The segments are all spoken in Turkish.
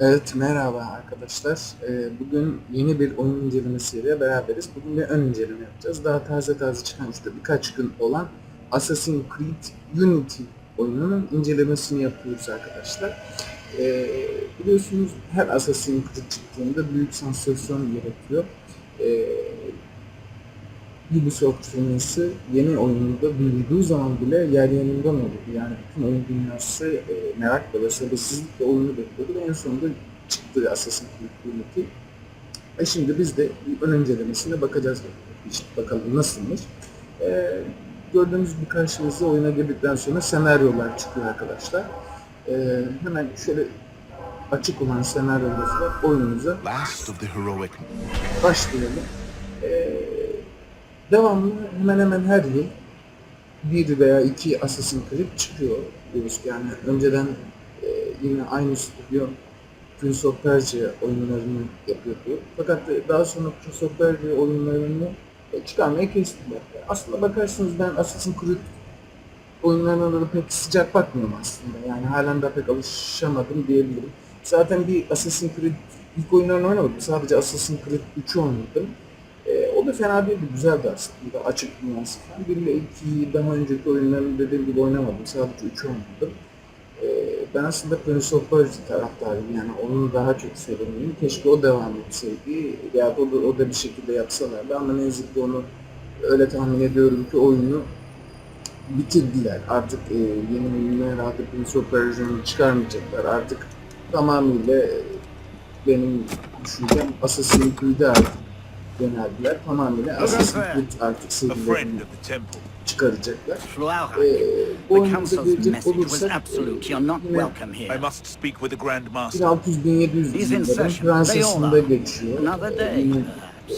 Evet merhaba arkadaşlar. Ee, bugün yeni bir oyun incelemesiyle beraberiz. Bugün bir ön inceleme yapacağız. Daha taze taze çıkan işte birkaç gün olan Assassin's Creed Unity oyununun incelemesini yapıyoruz arkadaşlar. Ee, biliyorsunuz her Assassin's Creed çıktığında büyük sansasyon yaratıyor. Ubisoft firması yeni oyununda duyulduğu zaman bile yer yanından oldu. Yani bütün oyun dünyası e, merakla ve sabırsızlıkla oyunu bekliyordu ve en sonunda çıktı Assassin's Creed Unity. E şimdi biz de ön incelemesine bakacağız. İşte bakalım nasılmış. E, gördüğünüz bir karşınıza oyuna girdikten sonra senaryolar çıkıyor arkadaşlar. E, hemen şöyle açık olan oyunumuza of the heroic başlayalım. Devamlı hemen hemen her yıl bir veya iki Assassin's Creed çıkıyor. diyoruz. Yani önceden e, yine aynı stüdyo Prince of Persia oyunlarını yapıyordu. Fakat daha sonra Prince of Persia oyunlarını e, çıkarmaya kestiler. Aslında bakarsanız ben Assassin's Creed oyunlarına da pek sıcak bakmıyorum aslında. Yani halen daha pek alışamadım diyebilirim. Zaten bir Assassin's Creed ilk oyunlarını oynamadım. Sadece Assassin's Creed 3'ü oynadım. O da fena değildi, güzeldi aslında. Açık dünyası falan. Bir ile iki daha önceki oyunlarını dediğim gibi oynamadım. Sadece 3'ü oynadım. Ee, ben aslında Prince of Persia taraftarıyım. Yani onu daha çok seviyorum. Keşke o devam etseydi. Ya da o da, o da bir şekilde yapsalardı ama ne yazık ki onu öyle tahmin ediyorum ki oyunu bitirdiler. Artık e, yeni oyunlar herhalde Prince of Persia'nı çıkarmayacaklar. Artık tamamıyla benim düşüncem Assassin's Creed'e artık yöneldiler. Tamamıyla Assassin's Creed artık serilerini çıkaracaklar. Ee, bu Council's gelecek olursak not yine welcome I here. must speak with the Grand Master. 1600-1700 These yılların Fransa'sında geçiyor. Day, Yine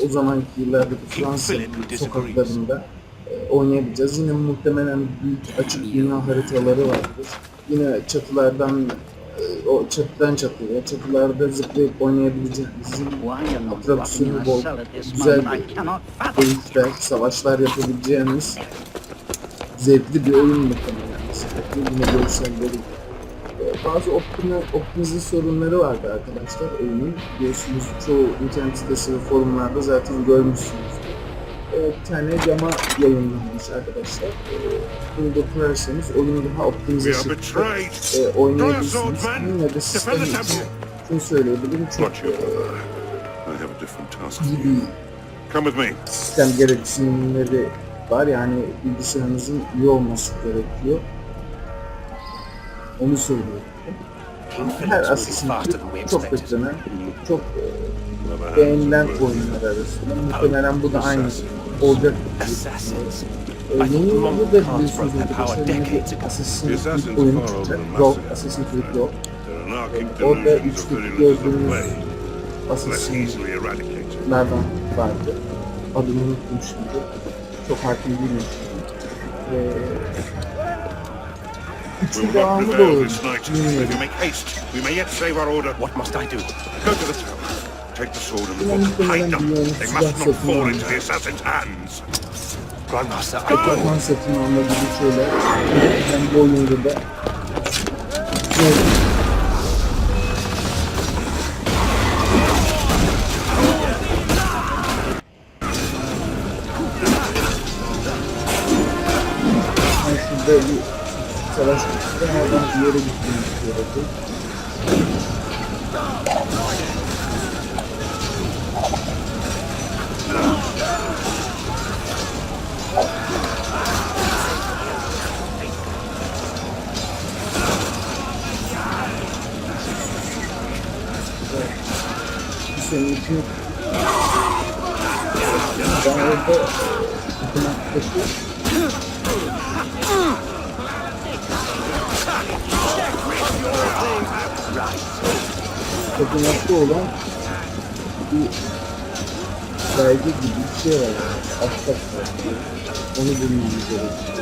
o zamanki yıllardaki King Fransa sokaklarında e, oynayabileceğiz. Yine muhtemelen büyük açık dünya haritaları vardır. Yine çatılardan e, o çatıdan çatıya, çatılarda zıplayıp not atraksiyonu bol, güzel dövüşler, savaşlar yapabileceğimiz zevkli bir oyun muhtemelen. Zevkli yine görselleri. Ee, Bazı optimi, optimize sorunları vardı arkadaşlar oyunun. Biliyorsunuz çoğu internet sitesi ve forumlarda zaten görmüşsünüz. Ee, bir tane yama yayınlanmış arkadaşlar. Ee, bunu da kurarsanız oyunu daha optimize şekilde e, oynayabilirsiniz. Yine de sistem için şunu söyleyebilirim. Çok e, brother. I have a different task for iyi bir Come with me. sistem gereksinimleri var. Yani bilgisayarınızın iyi olması gerekiyor. Onu söylüyorum. Her Assassin's Creed çok beklenen, çok e, beğenilen oyunlar arasında. Muhtemelen bu da aynı olacak. E, the yılda Roman da biliyorsunuz. Assassin's The Creed oyunu çıkacak. Yok. Assassin's Creed yok. Orada üçlük gördüğünüz Assassin's nereden vardı. Adını unuttum şimdi. Çok hakim değilim. Ee, We üçün will not devamı da prevail olur. this night. Bilmiyorum. If you make haste, we may yet save our order. What must I do? Go to the tower. Take the sword and the book. muhtemelen Hide them. They must not fall into the assassin's hands. Grandmaster, I Departman satın alma bir savaş. Oradan bir yere gittim istiyordu. Senin için ben orada tapınaktaki tapınakta olan bir belge gibi bir şey var. Ahşap var. Onu bulmamız gerekiyor.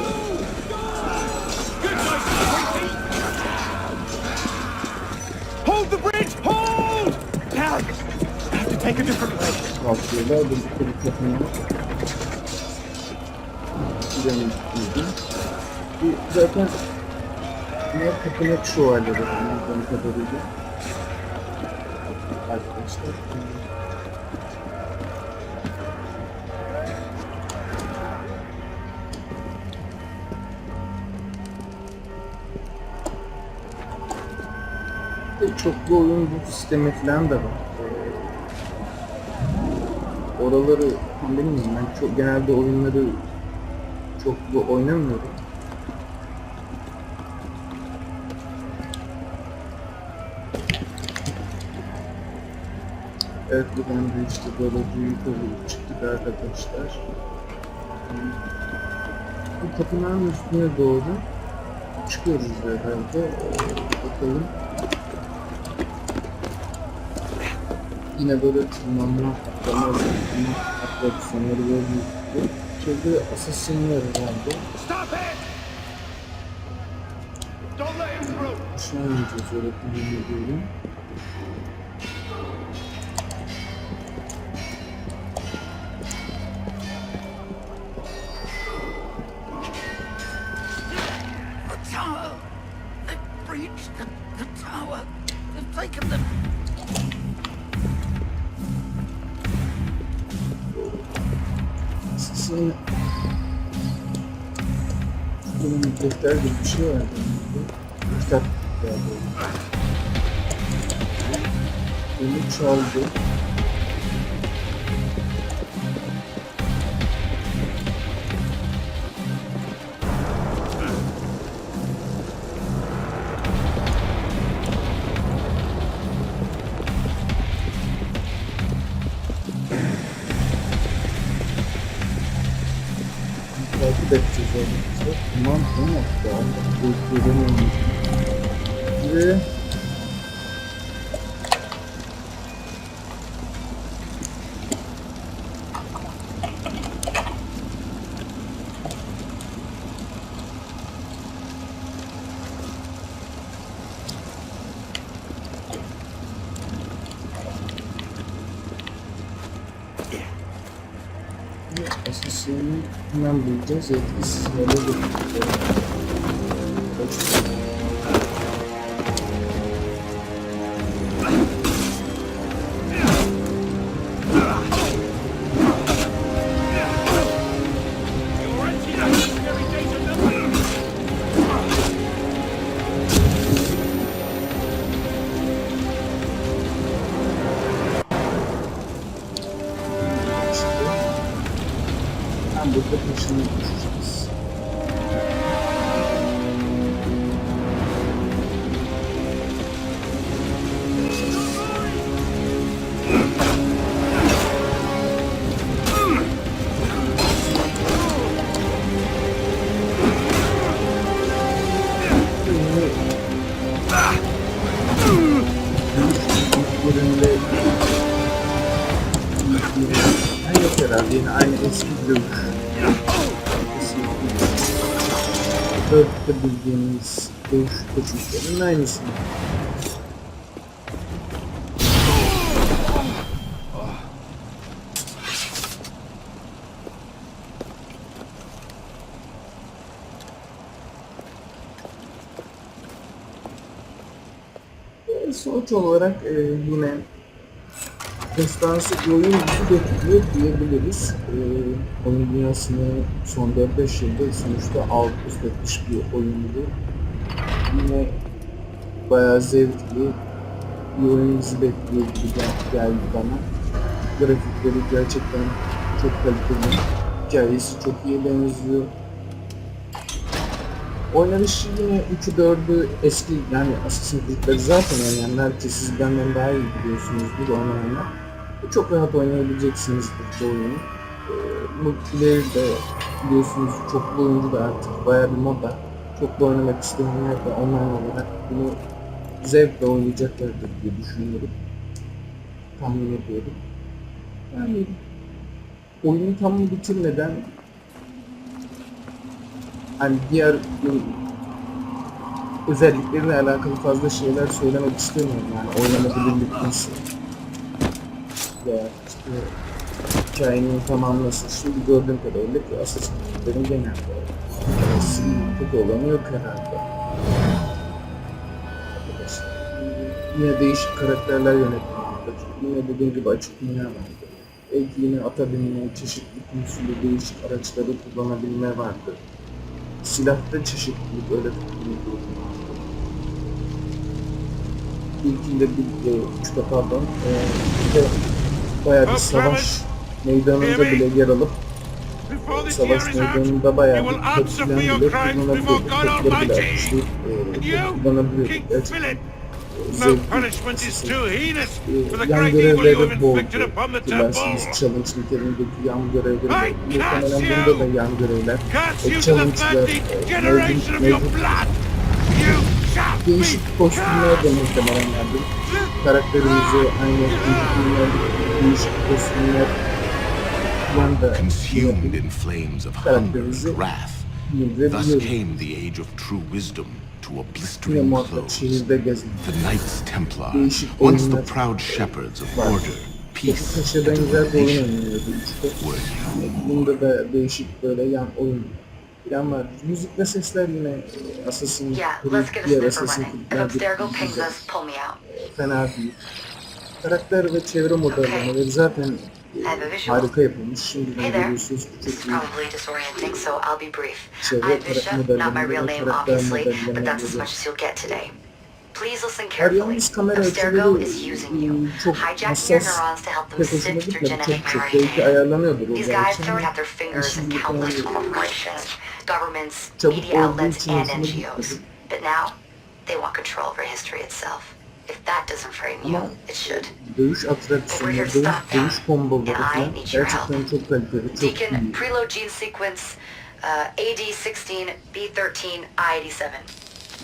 Take a different way. kalkıyorlar. Birlikte bir. Piramit buldum. Bir zaten ne tapınak şövalyeleri anladığım kadarıyla. arkadaşlar. Bir çoklu oyun bu sistemi falan da var. Oraları bilmiyorum ben çok genelde oyunları çoklu oynamıyorum. Evet buradan da işte böyle büyük olup çıktık arkadaşlar. Bu tapınağın üstüne doğru çıkıyoruz herhalde. Ee, Bakalım. Yine böyle tırmanma, atlama, zıplama, atraksiyonları böyle bir Şöyle asasinler herhalde. Stop it! Don't let him Asasin... Şurada defter gibi bir şey var. Kitap geldi. Beni çaldı. Ve Asasini hemen bulacağız. Etkisiz hale getireceğiz. Dörtte bildiğimiz dövüş tekniklerinin aynısı. E, Sonuç olarak e, yine destansı bir oyun bizi bekliyor diyebiliriz. Ee, oyun dünyasını son 4-5 yılda sonuçta alt üst etmiş bir oyundu. Yine bayağı zevkli bir oyun bizi bekliyor gibi gel- geldi bana. Grafikleri gerçekten çok kaliteli. Hikayesi çok iyi benziyor. Oynanışı yine 3'ü 4'ü eski yani Assassin's Creed'leri zaten oynayanlar ki siz benden daha iyi biliyorsunuzdur oynayanlar. Çok rahat oynayabileceksiniz bu oyunu. Ee, multiplayer de biliyorsunuz çoklu oyuncu da artık bayağı bir moda. Çoklu oynamak isteyenler de online olarak bunu zevkle oynayacaklardır diye düşünüyorum. Tahmin ediyorum. Yani oyunu tam bitirmeden hani diğer özellikleriyle alakalı fazla şeyler söylemek istemiyorum yani oynanabilirlik nasıl veya işte hikayenin tamamlasın. Şimdi gördüğüm kadarıyla ki Creed'lerin genelde arası kötü olanı yok herhalde. Arkadaşlar. Yine değişik karakterler yönetmekte. yine dediğim gibi açık dünya vardır. Belki yine ata binme, çeşitli usulü değişik araçları kullanabilme vardır. Silahta çeşitlilik öyle durum vardır. İlkinde bir, e, üçte pardon, e, bir de bayağı bir savaş meydanında bile yer alıp savaş meydanında bayağı bir tepkilen bile crimes before kullanabiliyordu. God Tepkileri bile atışlayıp e, You kullanabiliyordu. King Gerçekten yan görevleri Hatırlarsınız temple. challenge niteliğindeki yan görevleri. Muhtemelen bunda da yan görevler. E, challenge'lar e, generation of your mevcut, be değişik kostümler de muhtemelen vardı. Karakterimizi aynı kostümler, değişik kostümler Consumed in flames of hunger and wrath, thus came the age of true wisdom to a blistering close. The Knights Templar, once the proud shepherds of order, peace, and illumination, were more. Bunda da değişik böyle yan oyun falan var. Müzik ve sesler yine Assassin's Yeah, Creed, let's get a diğer Assassin's Creed'ler gibi pings güzel, us, pull me out. fena değil. Karakter ve çevre modellemeleri zaten have a visual. harika yapılmış. Hey there. görüyorsunuz bu çok iyi probably disorienting, so I'll be brief. Çevre I'm Bishop, not my real name, karakter obviously, but that's as much as you'll get today. Please listen carefully. Abstergo is using you, çok hijacking your neurons to help them sift through genetic memory belki ayarlanıyordur o These guys ama don't their fingers in şimdi countless corporations, governments, media outlets, and NGOs. But now, they want control over history itself. If that doesn't frame you, Ama it should. dövüş atraksiyonu, dövüş, komboları falan gerçekten çok kaliteli, çok Deacon, iyi. preload gene sequence uh, AD16, B13, I87.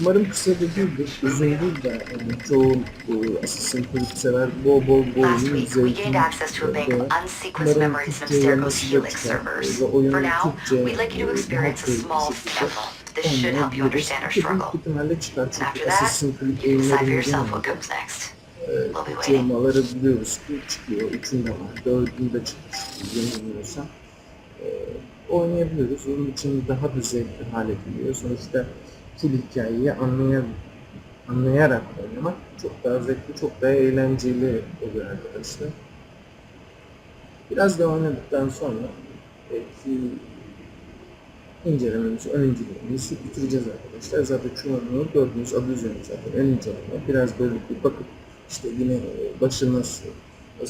Umarım kısa da değildir, uzun değil de yani çoğu bu Assassin's Creed sever bol bol bu Last oyunun week, we gained zevkini access to a bank of unsequenced umarım memories in Türkçe'ye Helix servers. ve oyunun For now, Türkçe we'd like you to e, experience a small sample. This should help you understand our struggle. And after that, you decide for yourself what comes next. We'll be Türkçe waiting. olmaları biliyoruz ki çıkıyor. Üçünde var, dördünde çıkmış yanılmıyorsam. E, oynayabiliyoruz. Onun için daha da zevkli hale geliyor. Sonuçta full hikayeyi anlayan, anlayarak oynamak çok daha zevkli, çok daha eğlenceli oluyor arkadaşlar. Biraz da oynadıktan sonra belki incelememizi, ön incelememizi bitireceğiz arkadaşlar. Zaten çoğunluğu gördüğünüz adı üzerinde zaten ön inceleme. Biraz böyle bir bakıp işte yine e, başı nasıl,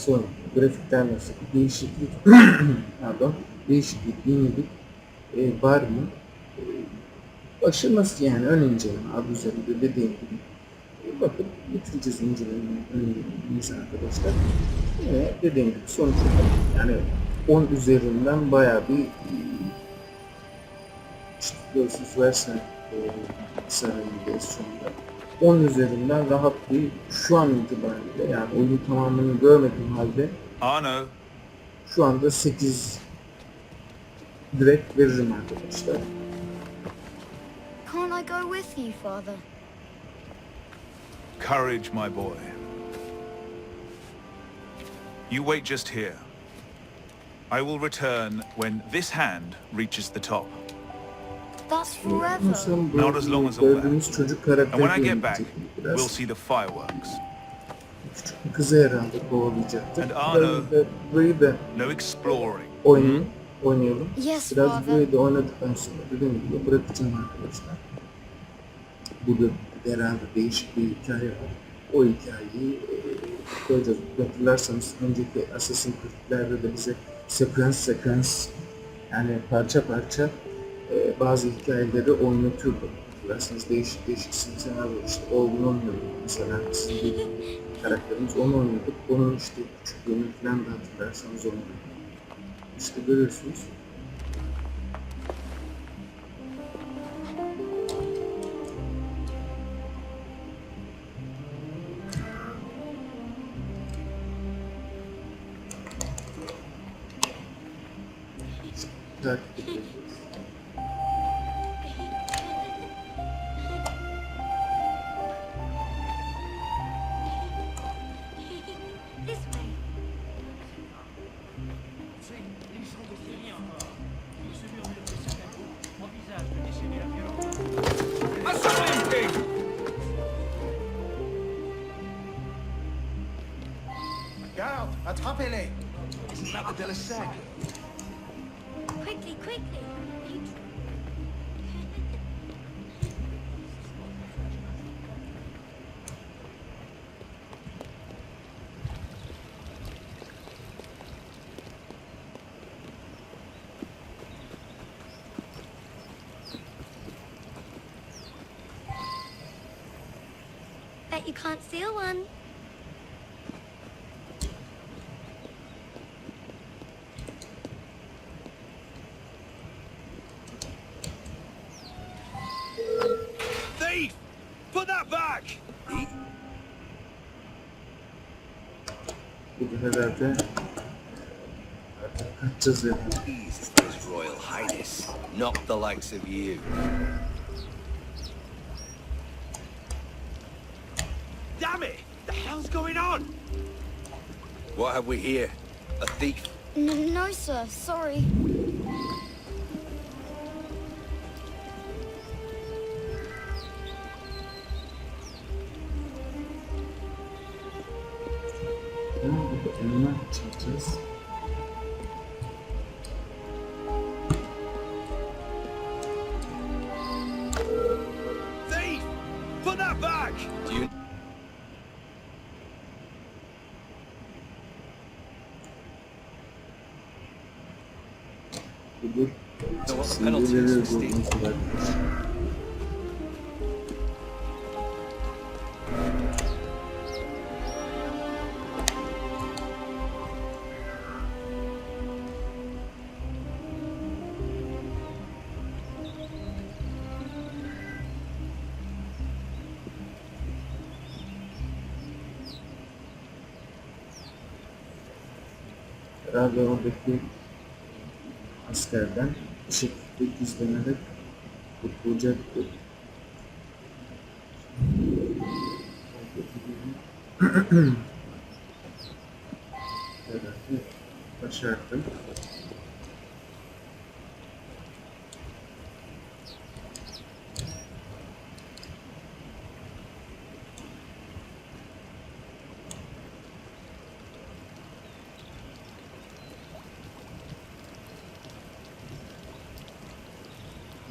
oynanıyor, grafikler nasıl, değişiklik, pardon, değişiklik, yenilik e, var mı? E, başı nasıl yani ön inceleme adı üzerinde dediğim gibi. E, bakıp bitireceğiz incelemeyi, arkadaşlar. Yine dediğim gibi sonuç yani 10 üzerinden bayağı bir biliyorsunuz versen e, sarayındayız şu anda. 10 üzerinden rahat bir şu an itibariyle yani oyunu tamamını görmediğim halde Arno, şu anda 8 direkt veririm arkadaşlar. Can't I go with you, Father? courage, my boy. You wait just here. I will return when this hand reaches the top. That's forever. Nasıl Not as long bu as all that. çocuk And karakteri when I get de back, we'll biraz. see the fireworks. Küçük bir kızı herhalde kovalayacaktır. And Arno- Biraz da burayı da No exploring. oynayın, oynayalım. Yes, Biraz Father. burayı da oynadıktan sonra dediğim gibi bırakacağım arkadaşlar. Burada herhalde değişik bir hikaye var. O hikayeyi e, koyacağız. Hatırlarsanız önceki Assassin's Creed'lerde de bize sekans sekans yani parça parça bazı hikayeleri oynatıyordu. Hatırlarsanız değişik değişik senaryo işte oğlunu oynuyorduk mesela sizin bir karakterimiz onu oynuyorduk. Onun işte küçüklüğünü falan da hatırlarsanız oynuyorduk. İşte görüyorsunuz. Isn't that the Delaseg? Quickly, quickly. You Bet you can't steal one. Bu da herhalde artık kaçacağız. Please, His Royal Highness, not the likes of you. Damn it! The hell's going on? What have we here? A thief? N- no, sir. Sorry. İs veririz for stealing? Herhalde oradaki askerden şekilde gizlenerek kurtulacaktır. Herhalde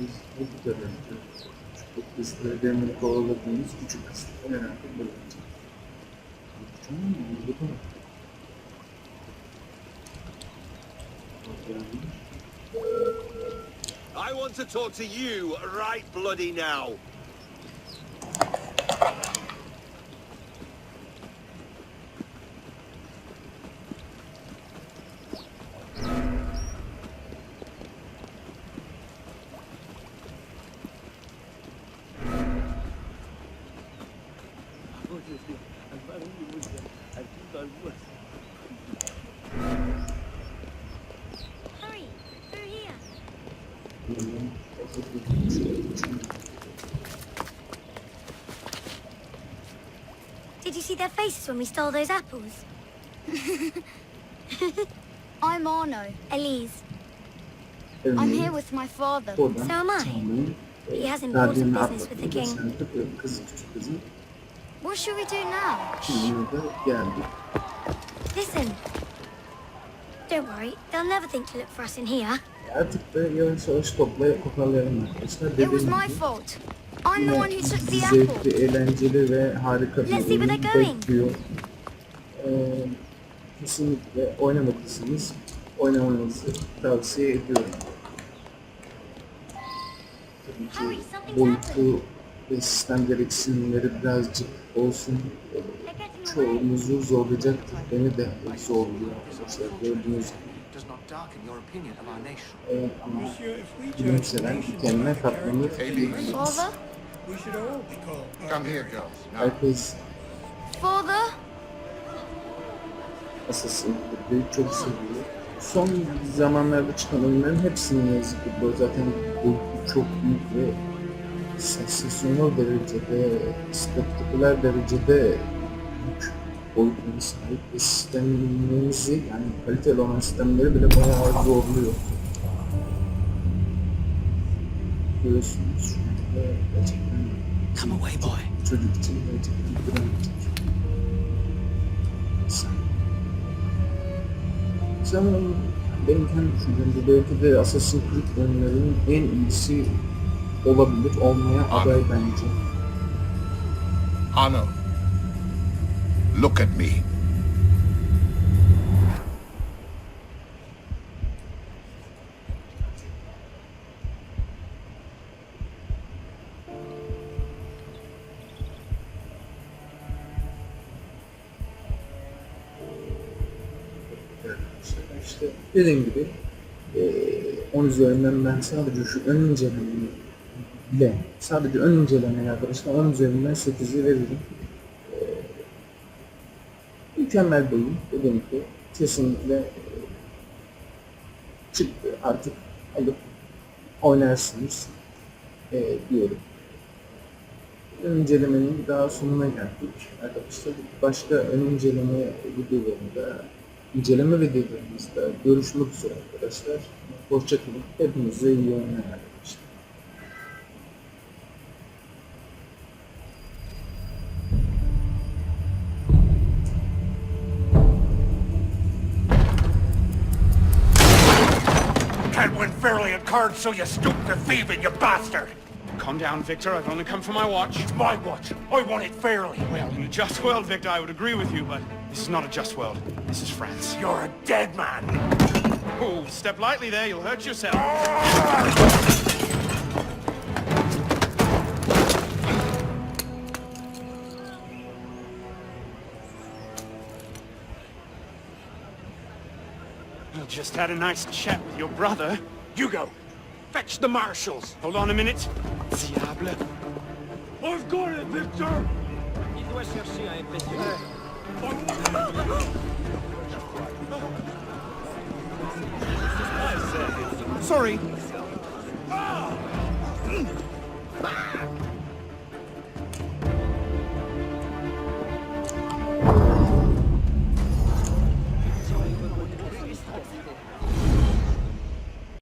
Biz bu hızlı demir kovaladığımız küçük. Tamam mı? Bu. I want to talk to you right bloody now. Hurry. Through here. Did you see their faces when we stole those apples? I'm Arno, Elise. I'm here with my father. So am I. He has important business with the king. What should we do now? şimdi de geldik. Listen. Don't worry, they'll never think to look for us in here. Artık da yavaş yavaş topla toparlayalım arkadaşlar. It was my fault. I'm the one who took the apple. zevkli, eğlenceli ve harika bir Let's see where they're going. bekliyor. Ee, kesinlikle oynamadıysanız oynamanızı tavsiye ediyorum. Tabii ki boyutu ve sistem gereksinimleri birazcık olsun çoğumuzu zorlayacaktır. Beni de zorluyor arkadaşlar gördüğünüz gibi. Ee, ama gülümseden kendine katlanır. Father? Come here, girls. Herkes Father? Assassin's Creed'i çok seviyor. Son zamanlarda çıkan oyunların hepsini yazık bu zaten boyutu çok büyük ve sansasyonel derecede, spektaküler derecede büyük boyutlara sahip ve sistemimizi yani kaliteli olan sistemleri bile bayağı zorluyor. Görüyorsunuz şu anda gerçekten Come away, boy. çocuk için gerçekten dramatik. Sanırım benim kendi düşüncemde belki de Assassin's Creed oyunlarının en iyisi olabilir, olmaya aday bence. Anno. Look at me. İşte dediğim gibi eee 10 üzerinden ben sadece şu ön incelemeyi bile sadece ön incelemeye arkadaşlar 10 üzerinden 8'i veririm. Eee, mükemmel bir oyun dediğim gibi kesinlikle eee, çıktı artık alıp oynarsınız eee, diyorum. Ön incelemenin daha sonuna geldik arkadaşlar. Başka ön inceleme videolarında inceleme videolarımızda görüşmek üzere arkadaşlar. Hoşçakalın. Hepinize iyi oyunlar so you stoop to thieving, you bastard! Calm down, Victor. I've only come for my watch. It's my watch. I want it fairly. Well, in a just world, Victor, I would agree with you, but this is not a just world. This is France. You're a dead man. Oh, step lightly there. You'll hurt yourself. I just had a nice chat with your brother. Hugo, fetch the marshals. Hold on a minute. Diable. I've got it, Victor. Sorry. Ah!